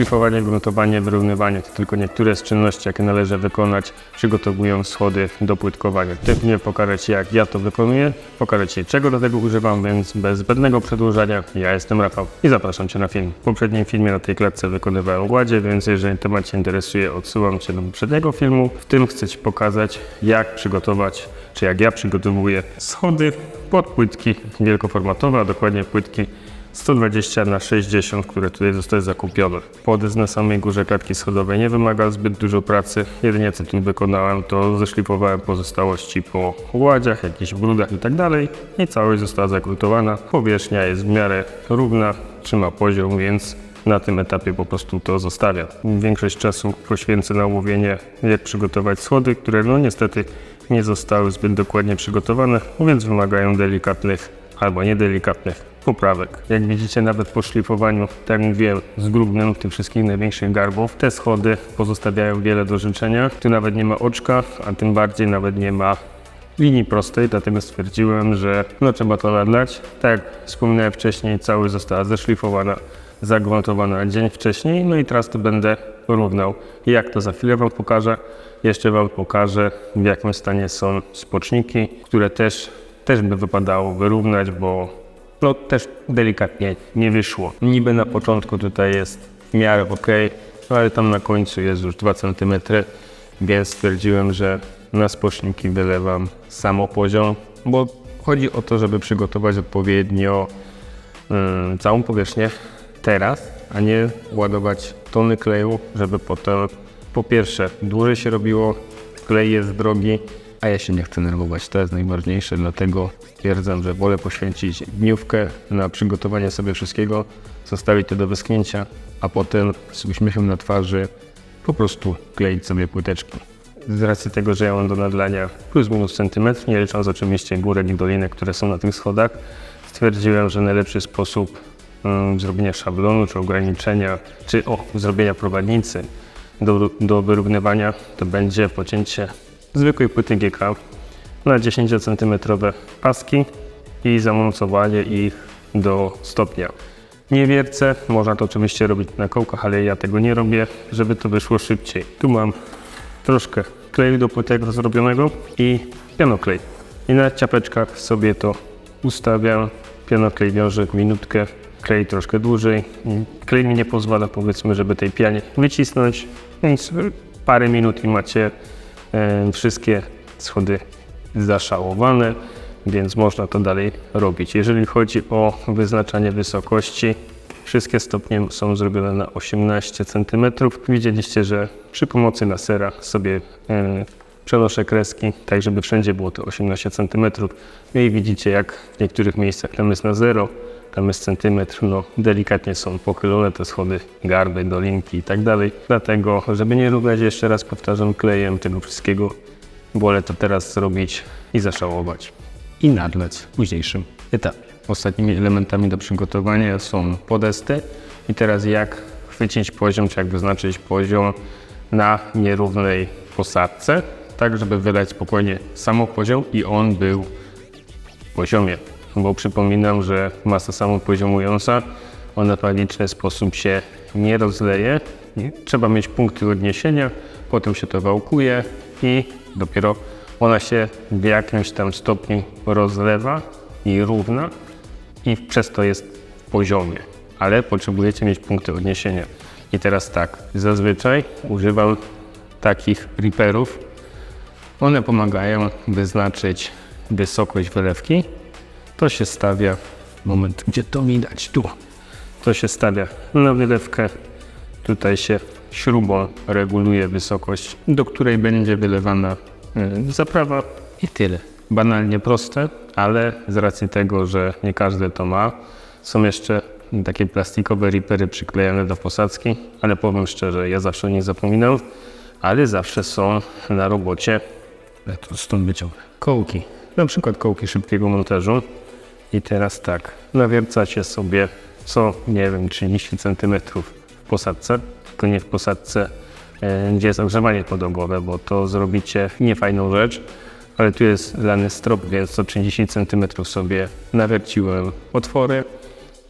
Szlifowanie, gruntowanie, wyrównywanie to tylko niektóre z czynności, jakie należy wykonać, przygotowując schody do płytkowania. W tym filmie pokażę Ci, jak ja to wykonuję, pokażę Ci, czego do tego używam, więc bez zbędnego przedłużania, ja jestem Rafał i zapraszam Cię na film. W poprzednim filmie na tej klatce wykonywałem gładzie, więc jeżeli temat Cię interesuje, odsyłam Cię do poprzedniego filmu. W tym chcę Ci pokazać, jak przygotować, czy jak ja przygotowuję schody pod płytki wielkoformatowe, a dokładnie płytki 120 na 60, które tutaj zostały zakupione. Podest na samej górze klatki schodowej nie wymaga zbyt dużo pracy. Jedynie co tu wykonałem, to zeszlifowałem pozostałości po gładziach, jakichś brudach i tak. I całość została zagruntowana. Powierzchnia jest w miarę równa, trzyma poziom, więc na tym etapie po prostu to zostawiam. Większość czasu poświęcę na omówienie, jak przygotować schody, które no niestety nie zostały zbyt dokładnie przygotowane, więc wymagają delikatnych albo niedelikatnych poprawek. Jak widzicie, nawet po szlifowaniu, tak mówiłem, z grubnym tych wszystkich największych garbów, te schody pozostawiają wiele do życzenia. Tu nawet nie ma oczka, a tym bardziej nawet nie ma linii prostej, dlatego stwierdziłem, że no trzeba to nadlać. Tak jak wspominałem wcześniej, całość została zeszlifowana, zagruntowana dzień wcześniej, no i teraz to będę równał. Jak to za chwilę Wam pokażę, jeszcze Wam pokażę w jakim stanie są spoczniki, które też, też by wypadało wyrównać, bo no też delikatnie nie wyszło. Niby na początku tutaj jest w miarę ok, ale tam na końcu jest już 2 cm, więc stwierdziłem, że na spoczniki wylewam samo poziom, bo chodzi o to, żeby przygotować odpowiednio mm, całą powierzchnię teraz, a nie ładować tony kleju, żeby potem po pierwsze dłużej się robiło, klej jest drogi, a ja się nie chcę nerwować. To jest najważniejsze, dlatego stwierdzam, że wolę poświęcić dniówkę na przygotowanie sobie wszystkiego, zostawić to do wyschnięcia, a potem z uśmiechem na twarzy po prostu kleić sobie płyteczki. Z racji tego, że ja mam do nadlania plus minus centymetr, nie licząc oczywiście górek i dolinek, które są na tych schodach, stwierdziłem, że najlepszy sposób mm, zrobienia szablonu, czy ograniczenia, czy o, zrobienia prowadnicy do, do wyrównywania, to będzie pocięcie zwykłej płyty GK na 10 cm paski i zamocowanie ich do stopnia. Nie wiercę, można to oczywiście robić na kołkach, ale ja tego nie robię, żeby to wyszło szybciej. Tu mam troszkę kleju do płytek zrobionego i pianoklej. I na ciapeczkach sobie to ustawiam. Pianoklej wiąże minutkę, klej troszkę dłużej. Klej mi nie pozwala powiedzmy, żeby tej pianie wycisnąć, więc parę minut i macie wszystkie schody zaszałowane, więc można to dalej robić. Jeżeli chodzi o wyznaczanie wysokości, wszystkie stopnie są zrobione na 18 cm. Widzieliście, że przy pomocy lasera sobie przenoszę kreski, tak żeby wszędzie było to 18 cm. No i widzicie, jak w niektórych miejscach tam jest na 0, tam jest centymetr, no delikatnie są pochylone te schody, garby, dolinki i tak dalej. Dlatego, żeby nie równać jeszcze raz, powtarzam, klejem tego wszystkiego, wolę to teraz zrobić i zaszałować. I nadlać w późniejszym etapie. Ostatnimi elementami do przygotowania są podesty i teraz jak chwycić poziom, czy jak wyznaczyć poziom na nierównej posadce, tak żeby wydać spokojnie samo poziom i on był w poziomie. Bo przypominam, że masa samopoziomująca, ona w magiczny sposób się nie rozleje. Trzeba mieć punkty odniesienia, potem się to wałkuje i dopiero ona się w jakimś tam stopniu rozlewa i równa i przez to jest w poziomie. Ale potrzebujecie mieć punkty odniesienia. I teraz tak, zazwyczaj używam takich riperów. One pomagają wyznaczyć wysokość wylewki. To się stawia, moment, gdzie to widać, tu. To się stawia na wylewkę. Tutaj się śrubą reguluje wysokość, do której będzie wylewana y, zaprawa i tyle. Banalnie proste, ale z racji tego, że nie każdy to ma, są jeszcze takie plastikowe ripery przyklejone do posadzki, ale powiem szczerze, ja zawsze o nich zapominam, ale zawsze są na robocie, to stąd wyciągnę, kołki. Na przykład kołki szybkiego montażu. I teraz tak, nawiercacie sobie co, nie wiem, 30 cm w posadce, tylko nie w posadce, e, gdzie jest ogrzewanie podłogowe, bo to zrobicie niefajną rzecz, ale tu jest lany strop, więc co 30 cm sobie nawierciłem otwory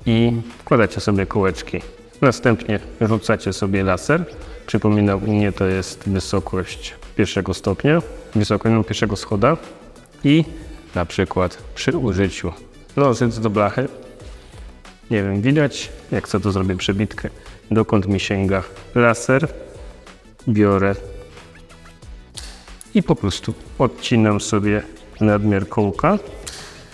i wkładacie sobie kółeczki. Następnie rzucacie sobie laser. Przypominam, u mnie to jest wysokość pierwszego stopnia, wysokość no, pierwszego schoda. I na przykład przy użyciu nożyc do blachy, nie wiem, widać, jak co to zrobię przebitkę, dokąd mi sięga laser, biorę i po prostu odcinam sobie nadmiar kołka.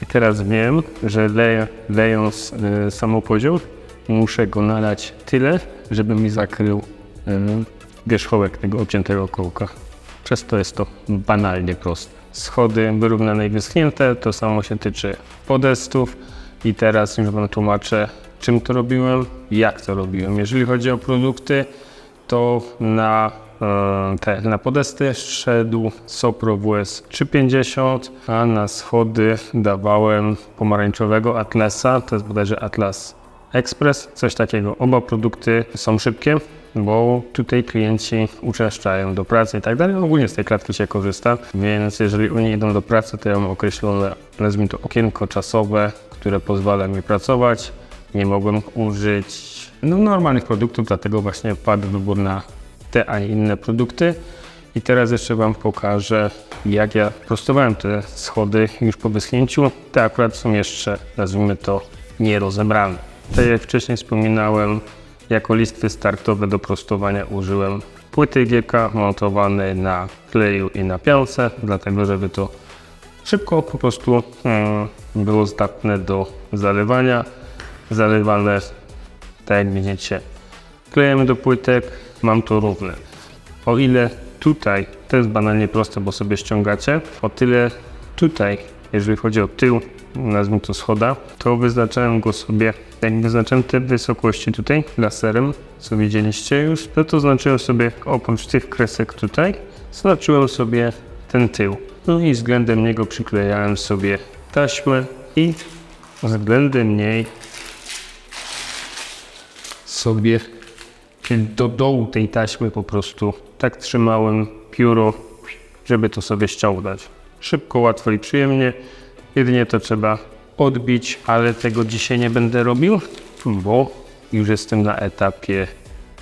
I teraz wiem, że leję, lejąc y, samopodział, muszę go nalać tyle, żeby mi zakrył y, wierzchołek tego obciętego kołka. Przez to jest to banalnie proste. Schody wyrównane i wyschnięte, to samo się tyczy podestów. I teraz już Wam tłumaczę, czym to robiłem, jak to robiłem. Jeżeli chodzi o produkty, to na, e, te, na podesty szedł Sopro WS 350, a na schody dawałem pomarańczowego Atlasa, to jest bodajże Atlas Express, coś takiego. Oba produkty są szybkie, bo tutaj klienci uczęszczają do pracy i tak dalej. Ogólnie z tej klatki się korzysta, więc jeżeli oni idą do pracy, to ja mam określone, nazwijmy to okienko czasowe, które pozwala mi pracować. Nie mogłem użyć no, normalnych produktów, dlatego właśnie padł wybór na te, a nie inne produkty. I teraz jeszcze Wam pokażę, jak ja prostowałem te schody już po wyschnięciu. Te akurat są jeszcze, nazwijmy to, nierozebrane. Tak jak wcześniej wspominałem, jako listwy startowe do prostowania użyłem płyty GK montowanej na kleju i na piance, dlatego żeby to szybko po prostu mm, było zdatne do zalewania. Zalewane, tak jak widzicie, klejemy do płytek, mam to równe. O ile tutaj, to jest banalnie proste, bo sobie ściągacie, o tyle tutaj, jeżeli chodzi o tył, nazwijmy to schoda, to wyznaczałem go sobie, jak wyznaczyłem te wysokości tutaj laserem, co widzieliście już, no to znaczyłem sobie oprócz tych kresek tutaj, znaczyłem sobie ten tył. No i względem niego przyklejałem sobie taśmę i względem niej sobie do dołu tej taśmy po prostu tak trzymałem pióro, żeby to sobie ściągnąć. Szybko, łatwo i przyjemnie. Jedynie to trzeba odbić, ale tego dzisiaj nie będę robił, bo już jestem na etapie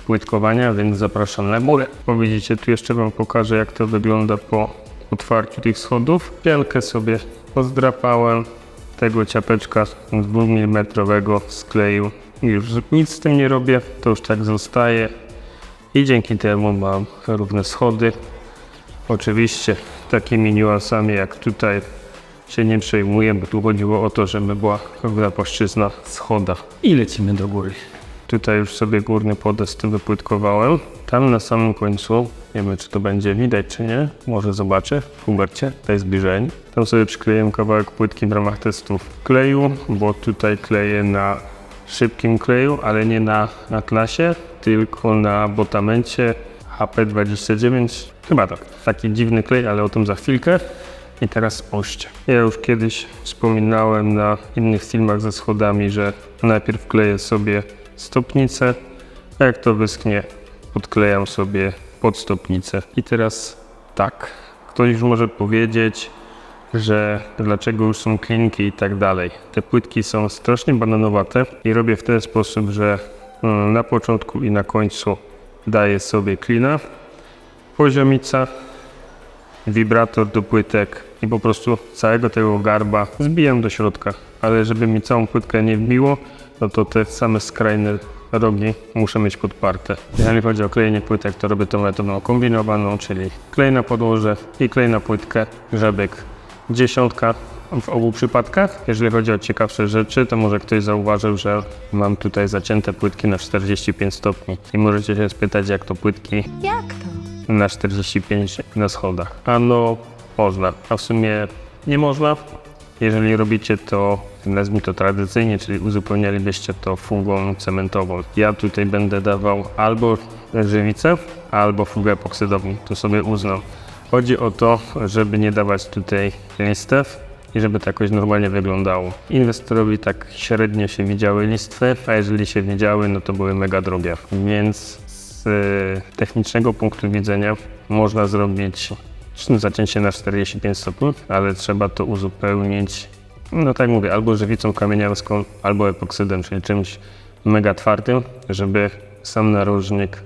płytkowania, więc zapraszam na górę. Bo tu jeszcze Wam pokażę, jak to wygląda po otwarciu tych schodów. Piankę sobie pozdrapałem, tego ciapeczka z 2 mm skleił. Już nic z tym nie robię, to już tak zostaje. I dzięki temu mam równe schody. Oczywiście takimi niuansami jak tutaj się nie przejmuję, bo tu chodziło o to, żeby była równa płaszczyzna schoda. I lecimy do góry. Tutaj już sobie górny podest wypłytkowałem. Tam na samym końcu, nie wiem czy to będzie widać czy nie, może zobaczę w Hubercie, tutaj zbliżeń. Tam sobie przykleiłem kawałek płytki w ramach testów kleju, bo tutaj kleję na szybkim kleju, ale nie na Atlasie, tylko na Botamencie HP29, chyba tak. Taki dziwny klej, ale o tym za chwilkę. I teraz oście. Ja już kiedyś wspominałem na innych filmach ze schodami, że najpierw kleję sobie stopnicę, a jak to wyschnie, podklejam sobie pod stopnicę. I teraz tak, ktoś już może powiedzieć, że dlaczego już są klinki i tak dalej. Te płytki są strasznie bananowate i robię w ten sposób, że mm, na początku i na końcu daję sobie klina, poziomica, wibrator do płytek i po prostu całego tego garba zbijam do środka. Ale żeby mi całą płytkę nie wbiło, no to te same skrajne rogi muszę mieć podparte. Jeżeli chodzi o klejenie płytek, to robię to metodą kombinowaną, czyli klej na podłoże i klej na płytkę, grzebek dziesiątka w obu przypadkach. Jeżeli chodzi o ciekawsze rzeczy, to może ktoś zauważył, że mam tutaj zacięte płytki na 45 stopni. I możecie się spytać, jak to płytki Jak to? na 45 na schodach. Ano, można, a w sumie nie można. Jeżeli robicie to, nazwijmy to tradycyjnie, czyli uzupełnialibyście to fugą cementową. Ja tutaj będę dawał albo żywicę, albo fugę epoksydową, to sobie uznam. Chodzi o to, żeby nie dawać tutaj listew i żeby to jakoś normalnie wyglądało. Inwestorowi tak średnio się widziały listwy, a jeżeli się widziały, no to były mega drogie. Więc z technicznego punktu widzenia można zrobić zacięcie na 45 stopni, ale trzeba to uzupełnić, no tak mówię, albo żywicą kamieniarską, albo epoksydem, czyli czymś mega twardym, żeby sam narożnik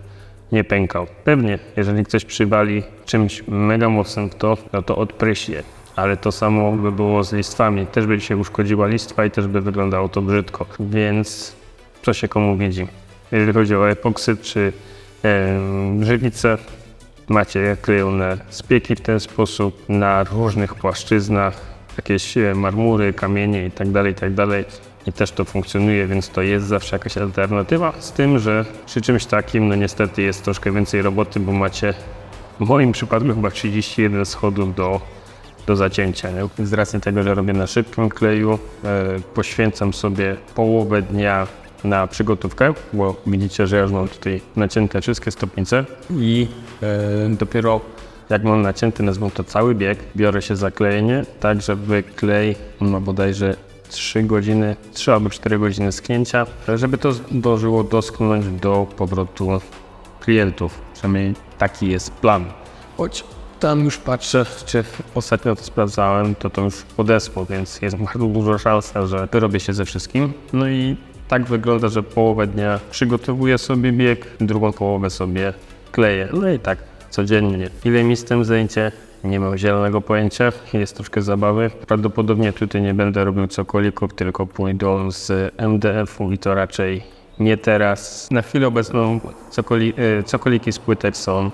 nie pękał. Pewnie, jeżeli ktoś przywali czymś mega mocnym w to, no to odpryśnie. Ale to samo by było z listwami. Też by się uszkodziła listwa i też by wyglądało to brzydko. Więc co się komu widzi? Jeżeli chodzi o epoksyd czy em, żywicę, macie klejone spieki w ten sposób na różnych płaszczyznach, jakieś e, marmury, kamienie i tak dalej, i tak. I też to funkcjonuje, więc to jest zawsze jakaś alternatywa. Z tym, że przy czymś takim, no niestety jest troszkę więcej roboty, bo macie w moim przypadku chyba 31 schodów do, do zacięcia. Nie? Z racji tego, że robię na szybkim kleju, e, poświęcam sobie połowę dnia na przygotówkę, bo widzicie, że ja już mam tutaj nacięte wszystkie stopnice i dopiero jak mam nacięty, nazwą to cały bieg, biorę się za klejenie, tak żeby klej ma bodajże 3 godziny, 3 albo 4 godziny sknięcia, żeby to zdążyło dosknąć do powrotu klientów. Przynajmniej taki jest plan. Choć tam już patrzę, czy ostatnio to sprawdzałem, to to już podesło, więc jest bardzo duża szansa, że wyrobię się ze wszystkim. No i tak wygląda, że połowę dnia przygotowuję sobie bieg, drugą połowę sobie kleję. No i tak codziennie. Ile mi z tym zajęcie? Nie mam zielonego pojęcia, jest troszkę zabawy. Prawdopodobnie tutaj nie będę robił cokolików, tylko pójdą z MDF-u i to raczej nie teraz. Na chwilę obecną cokoli, e, cokoliki z płytek są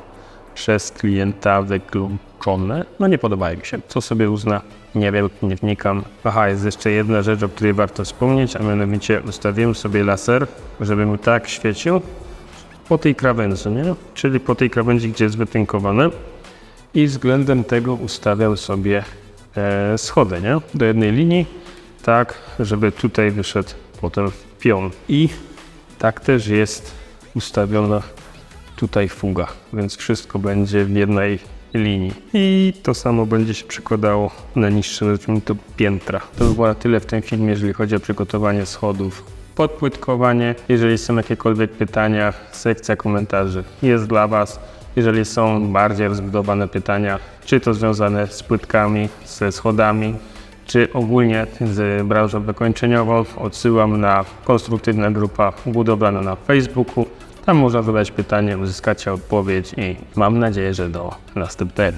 przez klienta wykluczone. No nie podobają mi się. Co sobie uzna? Nie wiem, nie wnikam. Aha, jest jeszcze jedna rzecz, o której warto wspomnieć, a mianowicie ustawiłem sobie laser, żeby mu tak świecił po tej krawędzi, nie? Czyli po tej krawędzi, gdzie jest wytynkowane. I względem tego ustawiam sobie e, schody, nie? Do jednej linii, tak, żeby tutaj wyszedł potem pion. I tak też jest ustawiona tutaj fuga, więc wszystko będzie w jednej linii. I to samo będzie się przekładało na niższe, nazwijmy to piętra. To by było na tyle w tym filmie, jeżeli chodzi o przygotowanie schodów. Podpłytkowanie, jeżeli są jakiekolwiek pytania, sekcja komentarzy jest dla Was. Jeżeli są bardziej rozbudowane pytania, czy to związane z płytkami, ze schodami, czy ogólnie z branżą wykończeniową, odsyłam na konstruktywna grupa budowlana na Facebooku. Tam można zadać pytanie, uzyskacie odpowiedź i mam nadzieję, że do następnego.